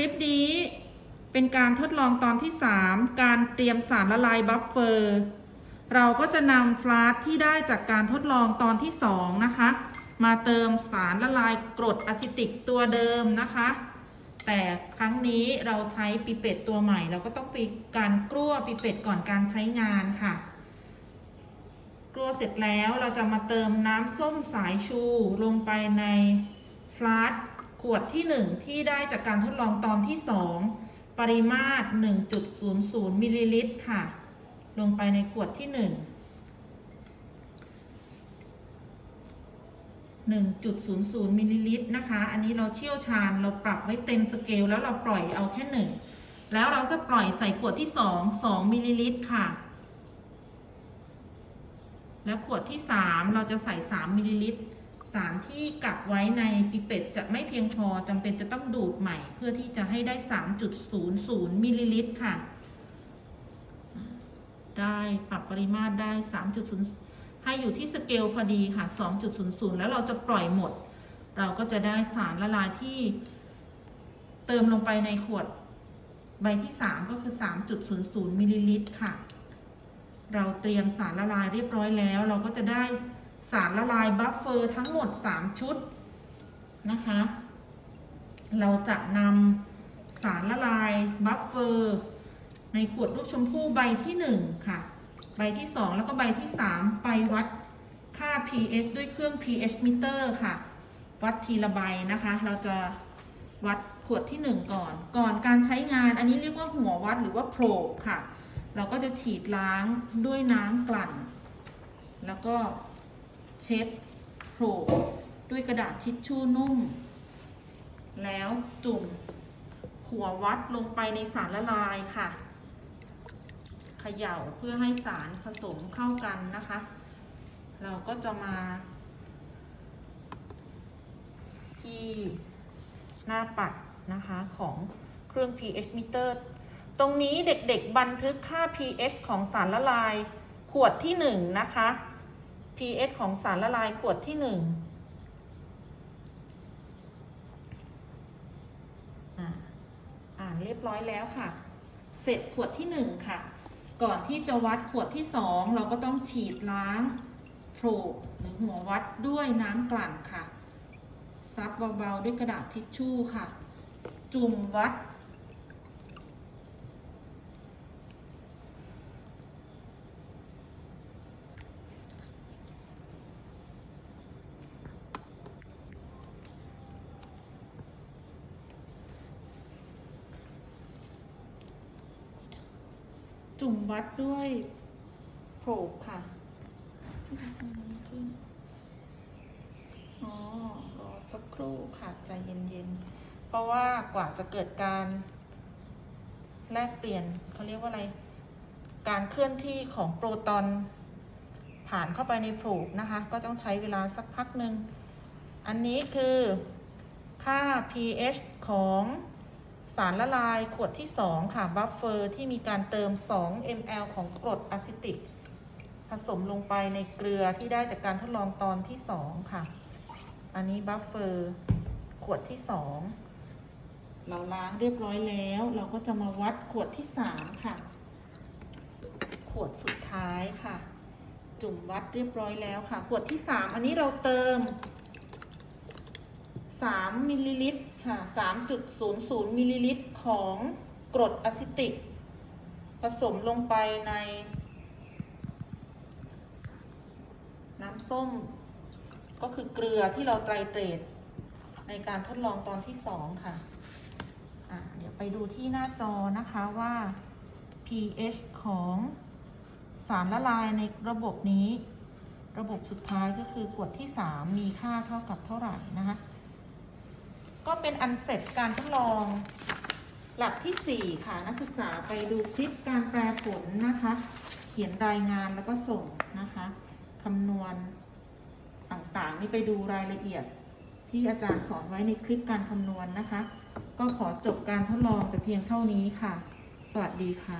ลิปนี้เป็นการทดลองตอนที่ 3 การเตรียมสารละลายบัฟเฟอร์ เราก็จะนำฟลาสที่ได้จากการทดลองตอนที่ 2 นะคะ มาเติมสารละลายกรดอะซิติกตัวเดิมนะคะ แต่ครั้งนี้เราใช้ปิเป็ดตัวใหม่ เราก็ต้องไปการกลั้วปิเป็ดก่อนการใช้งานค่ะกลัวเสร็จแล้วเราจะมาเติมน้ำส้มสายชูลงไปในฟลาส ขวดที่ 1 ที่ได้จากการทดลองตอนที่ 2 ปริมาตร 1.00 มิลลิลิตรค่ะ ลงไปในขวดที่ 1 1.00มิลลิลิตรนะคะ อันนี้เราเชี่ยวชาญเราปรับไว้เต็มสเกลแล้วเราปล่อยเอาแค่ 1 แล้วเราจะปล่อยใส่ขวดที่ 2 2มิลลิลิตรค่ะ แล้วขวดที่ 3 เราจะใส่ 3มิลลิลิตร สารที่กักไว้ในปิเป็ดจะไม่เพียงพอจำเป็นจะต้องดูดใหม่ เพื่อที่จะให้ได้ 3.00 มิลลิลิตรค่ะ ได้ปรับปริมาตรได้ 3.0 ให้อยู่ที่สเกลพอดีค่ะ 2.00 แล้วเราจะปล่อยหมด เราก็จะได้สารละลายที่เติมลงไปในขวดใบที่ 3 ก็คือ 3.00 มิลลิลิตรค่ะ เราเตรียมสารละลายเรียบร้อยแล้ว เราก็จะได้ สารละลายบัฟเฟอร์ทั้งหมด 3 ชุดนะคะ เราจะนำสารละลายบัฟเฟอร์ในขวดรูปชมพู่ใบที่ 1 ค่ะ ใบที่ 2 แล้วก็ใบที่ 3 ไปวัดค่า pH ด้วยเครื่อง pH meter ค่ะ วัดทีละใบนะคะ เราจะวัดขวดที่ 1 ก่อน ก่อนการใช้งานอันนี้เรียกว่าหัววัดหรือว่าโพรบค่ะ เราก็จะฉีดล้างด้วยน้ำกลั่น แล้วก็ เช็ดโผล่ด้วยกระดาษทิชชู่นุ่ม แล้วจุ่มหัววัดลงไปในสารละลายค่ะ เขย่าเพื่อให้สารผสมเข้ากันนะคะ เราก็จะมา ที่หน้าปัดนะคะของเครื่อง pH meter ตรงนี้เด็กๆบันทึกค่า pH ของสารละลายขวดที่หนึ่งนะคะ pH ของสารละลายขวดที่หนึ่งอ่านเรียบร้อยแล้วค่ะ เสร็จขวดที่หนึ่งค่ะ ก่อนที่จะวัดขวดที่สองเราก็ต้องฉีดล้างโผล่หรือหัววัดด้วยน้ำกลั่นค่ะ ซับเบาๆด้วยกระดาษทิชชู่ค่ะ จุ่มวัด จุ่มวัดด้วยโผล่ค่ะอ๋อรอสักครู่ค่ะใจเย็นๆ เพราะว่ากว่าจะเกิดการแลกเปลี่ยนเขาเรียกว่าอะไร การเคลื่อนที่ของโปรตอนผ่านเข้าไปในโพรบนะคะ ก็ต้องใช้เวลาสักพักหนึ่ง อันนี้คือค่า pH ของ สารละลายขวดที่ 2 ค่ะ บัฟเฟอร์ที่มีการเติม 2 ml ของกรดอะซิติก ผสมลงไปในเกลือที่ได้จากการทดลองตอนที่ 2 ค่ะ อันนี้บัฟเฟอร์ขวดที่ 2 เราล้างเรียบร้อยแล้ว เราก็จะมาวัดขวดที่ 3 ค่ะ ขวดสุดท้ายค่ะ จุ่มวัดเรียบร้อยแล้วค่ะ ขวดที่ 3 อันนี้เราเติม 3มิลลิลิตรค่ะ3.00มิลลิลิตรของกรดอะซิติก ผสมลงไปใน น้ำส้ม ก็คือเกลือที่เราไตรเตรตในการทดลองตอนที่ 2 ค่ะอะเดี๋ยวไปดูที่หน้าจอนะคะว่า pH ของสารละลายในระบบนี้ ระบบสุดท้ายก็คือขวดที่ 3 มีค่าเท่ากับเท่าไหร่นะคะ ก็เป็นอันเสร็จการทดลอง หลักที่ 4 ค่ะ นักศึกษาไปดูคลิปการแปลผลนะคะ เขียนรายงานแล้วก็ส่งนะคะคำนวณต่างๆ นี่ไปดูรายละเอียดที่อาจารย์สอนไว้ในคลิปการคำนวณนะคะ ก็ขอจบการทดลองแต่เพียงเท่านี้ค่ะ สวัสดีค่ะ